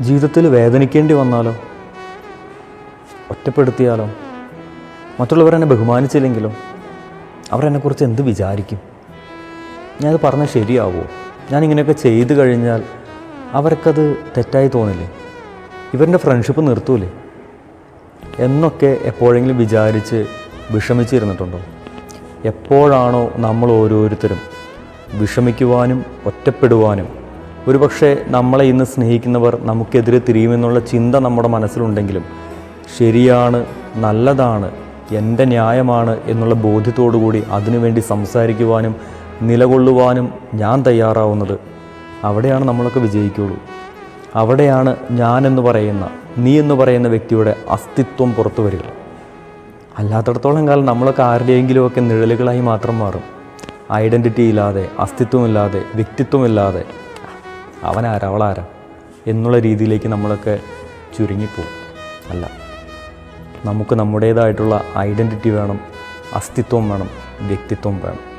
ജീവിതത്തിൽ വേദനിക്കേണ്ടി വന്നാലോ? ഒറ്റപ്പെടുത്തിയാലോ? മറ്റുള്ളവരെന്നെ ബഹുമാനിച്ചില്ലെങ്കിലോ? അവരെന്നെക്കുറിച്ച് എന്ത് വിചാരിക്കും? ഞാനത് പറഞ്ഞാൽ ശരിയാവുമോ ഞാനിങ്ങനെയൊക്കെ ചെയ്തു കഴിഞ്ഞാൽ അവർക്കത് തെറ്റായി തോന്നില്ലേ? ഇവരുടെ ഫ്രണ്ട്ഷിപ്പ് നിർത്തൂലേ? എന്നൊക്കെ എപ്പോഴെങ്കിലും വിചാരിച്ച് വിഷമിച്ചിരുന്നിട്ടുണ്ടോ? എപ്പോഴാണോ നമ്മൾ ഓരോരുത്തരും വിഷമിക്കുവാനും ഒറ്റപ്പെടുവാനും ഒരുപക്ഷെ നമ്മളെ ഇന്ന് സ്നേഹിക്കുന്നവർ നമുക്കെതിരെ തിരിയുമെന്നുള്ള ചിന്ത നമ്മുടെ മനസ്സിലുണ്ടെങ്കിലും ശരിയാണ് നല്ലതാണ് എന്റെ ന്യായമാണ് എന്നുള്ള ബോധ്യത്തോടു കൂടി അതിനുവേണ്ടി സംസാരിക്കുവാനും നിലകൊള്ളുവാനും ഞാൻ തയ്യാറാവുന്നത് അവിടെയാണ് നമ്മളൊക്കെ വിജയിക്കുള്ളൂ. അവിടെയാണ് ഞാനെന്ന് പറയുന്ന നീ എന്ന് പറയുന്ന വ്യക്തിയുടെ അസ്തിത്വം പുറത്തു വരിക. അല്ലാത്തടത്തോളം കാലം നമ്മളൊക്കെ ആരുടെയെങ്കിലുമൊക്കെ നിഴലുകളായി മാത്രം മാറും. ഐഡന്റിറ്റി ഇല്ലാതെ അസ്തിത്വമില്ലാതെ വ്യക്തിത്വമില്ലാതെ അവനാരാ അവളാരാ എന്നുള്ള രീതിയിലേക്ക് നമ്മളൊക്കെ ചുരുങ്ങിപ്പോവും. അല്ല നമുക്ക് നമ്മുടേതായിട്ടുള്ള ഐഡന്റിറ്റി വേണം അസ്തിത്വം വേണം വ്യക്തിത്വം വേണം.